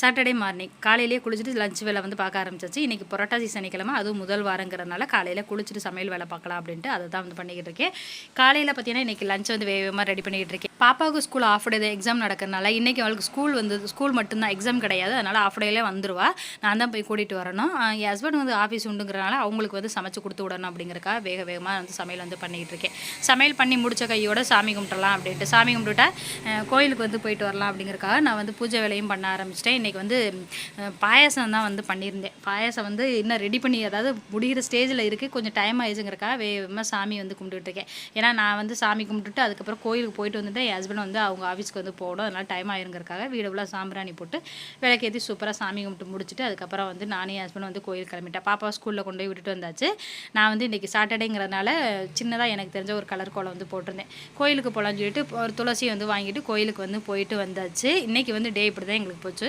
Saturday morning காலையிலேயே குளிச்சுட்டு lunch வேலை வந்து பார்க்க ஆரம்பிச்சிச்சு. இன்றைக்கி புரட்டாசி சனிக்கிழமை அதுவும் முதல் வாரங்கிறனால காலையில் குளிச்சுட்டு சமையல் வேலை பார்க்கலாம் அப்படின்ட்டு அதை தான் வந்து பண்ணிக்கிட்டு இருக்கேன். காலையில் பார்த்தீங்கன்னா இன்றைக்கி லஞ்ச் வந்து வேகமாக ரெடி பண்ணிக்கிட்டு இருக்கேன். பாப்பாவுக்கு ஸ்கூல் ஆஃப் டே எக்ஸாம் நடக்கிறனால இன்றைக்கி அவளுக்கு ஸ்கூல் வந்து ஸ்கூல் மட்டும்தான் எக்ஸாம் கிடையாது. அதனால் ஆஃப் டேலே வந்துடுவா நான் தான் போய் கூட்டிகிட்டு வரணும். என் ஹஸ்பண்ட் வந்து ஆஃபீஸ் உண்டுங்கிறனால அவங்களுக்கு வந்து சமைச்சு கொடுத்து விடணும் அப்படிங்கிறக்காக வேக வேகமாக வந்து சமையல் வந்து பண்ணிக்கிட்டு இருக்கேன். சமையல் பண்ணி முடித்த கையோட சாமி கும்பிட்டுறலாம் அப்படின்ட்டு. சாமி கும்பிட்டுட்டா கோயிலுக்கு வந்து போயிட்டு வரலாம் அப்படிங்கிறக்காக நான் வந்து பூஜை வேலையும் பண்ண ஆரம்பிச்சிட்டேன். இன்றைக்கி வந்து பாயாசம் தான் வந்து பண்ணியிருந்தேன். பாயாசம் வந்து இன்னும் ரெடி பண்ணி அதாவது முடிகிற ஸ்டேஜில் இருக்குது கொஞ்சம் டைம் ஆயிடுச்சுங்கிறக்காக வேகமாக சாமி வந்து கும்பிட்டுட்டு இருக்கேன். ஏன்னா நான் வந்து சாமி கும்பிட்டுட்டு அதுக்கப்புறம் கோயிலுக்கு போயிட்டு வந்துட்டு என் ஹஸ்பண்ட் வந்து அவங்க ஆஃபீஸ்க்கு வந்து போகணும். அதனால் டைம் ஆயிருங்கிறக்காக வீடு ஃபுல்லாக சாம்பிராணி போட்டு விளக்கேற்றி சூப்பராக சாமி கும்பிட்டு முடிச்சுட்டு அதுக்கப்புறம் வந்து நானே என் ஹஸ்பண்ட் வந்து கோயில் கிளம்பிட்டேன். பாப்பா ஸ்கூலில் கொண்டு போய் விட்டுட்டு வந்தாச்சு. நான் வந்து இன்றைக்கி சாட்டர்டேங்கிறதுனால சின்னதாக எனக்கு தெரிஞ்ச ஒரு கலர் கோலம் வந்து போட்டிருந்தேன். கோயிலுக்கு போகலான்னு சொல்லிட்டு ஒரு துளசி வந்து வாங்கிட்டு கோயிலுக்கு வந்து போயிட்டு வந்தாச்சு. இன்றைக்கி வந்து டே இப்படி தான் எங்களுக்கு போச்சு.